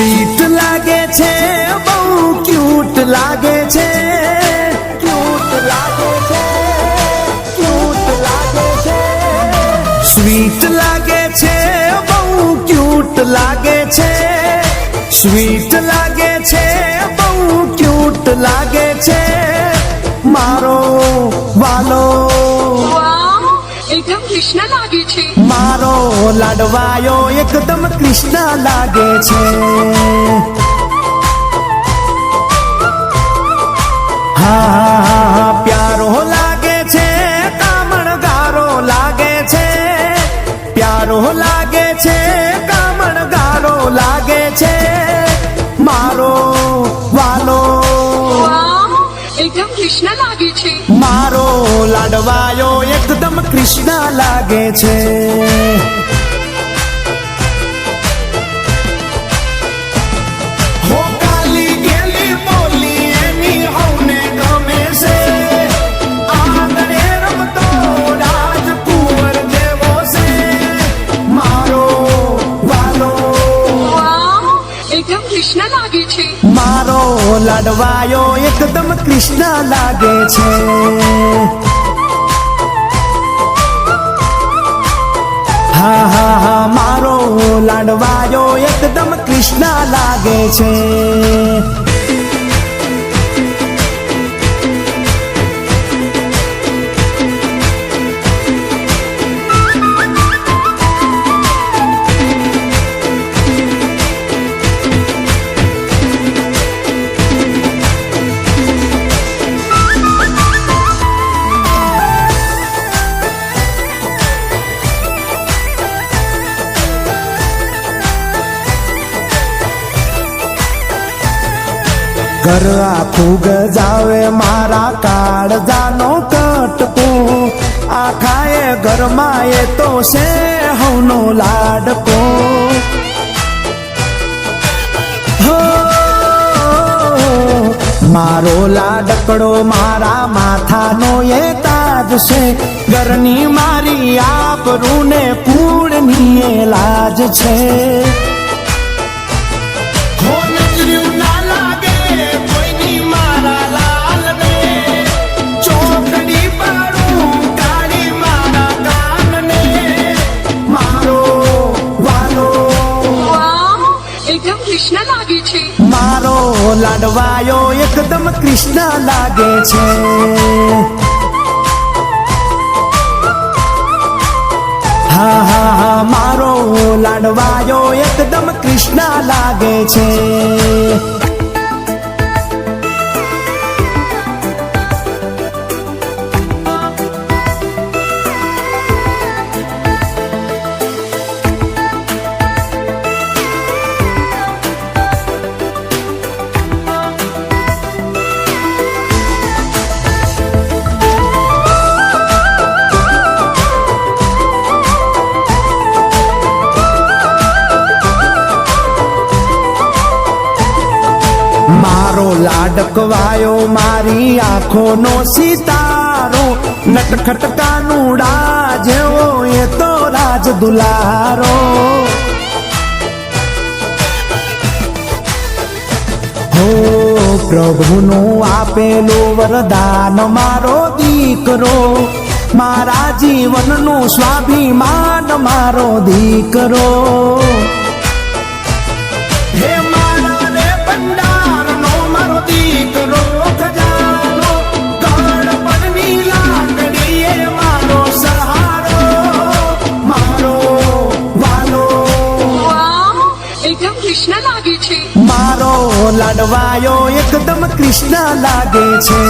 Sweet લાગે છે, બહુ ક્યુટ લાગે છે. ક્યુટ લાગે છે, ક્યુટ લાગે છે. સ્વીટ લાગે છે, બહુ ક્યુટ લાગે છે. સ્વીટ લાગે છે, બહુ ક્યુટ લાગે છે. મારો વાલો. એકદમ કૃષ્ણ લાગે છે. લાડવાયો એકદમ કૃષ્ણ લાગે છે. હા હા હા પ્યારો લાગે છે કામણ ગારો લાગે છે. પ્યારો લાગે છે કામણ ગારો લાગે છે. મારો વાલો. એકદમ કૃષ્ણ લાગે છે. મારો લાડવાયો એકદમ કૃષ્ણ લાગે છે. લાડવાયો એકદમ કૃષ્ણ લાગે છે. હા હા હા મારો લાડવાયો એકદમ કૃષ્ણ લાગે છે. ઘર આખું ગજાવે મારા કાળજાનો કટકો આખાએ ઘરમાં એ તો છે હવનો લાડકો મારો લાડકડો મારા માથાનો એ તાજ છે. ઘરની મારી આપરું ને એ લાજ છે. લાડવાયો એકદમ કૃષ્ણ લાગે છે. હા હા હા મારો લાડવાયો એકદમ કૃષ્ણ લાગે છે. મારો લાડકવાયો મારી આંખોનો સિતારો. નટખટ કાનુડા જેવો એ તો રાજ દુલારો. હો પ્રભુનું આપેલું વરદાન મારો દીકરો. મારા જીવનનું સ્વાભિમાન મારો દીકરો. લાગે છે. મારો લાડવાયો એકદમ કૃષ્ણ લાગે છે.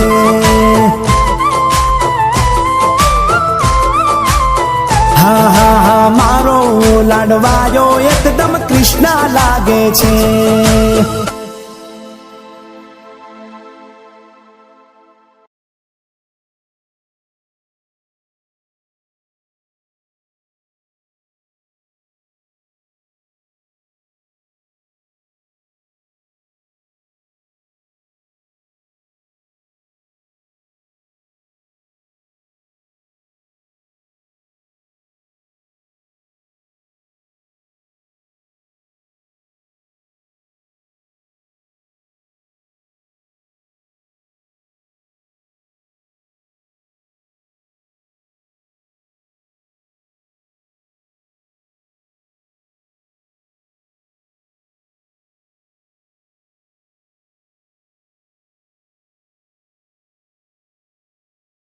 હા હા હા, મારો લાડવાયો એકદમ કૃષ્ણ લાગે છે.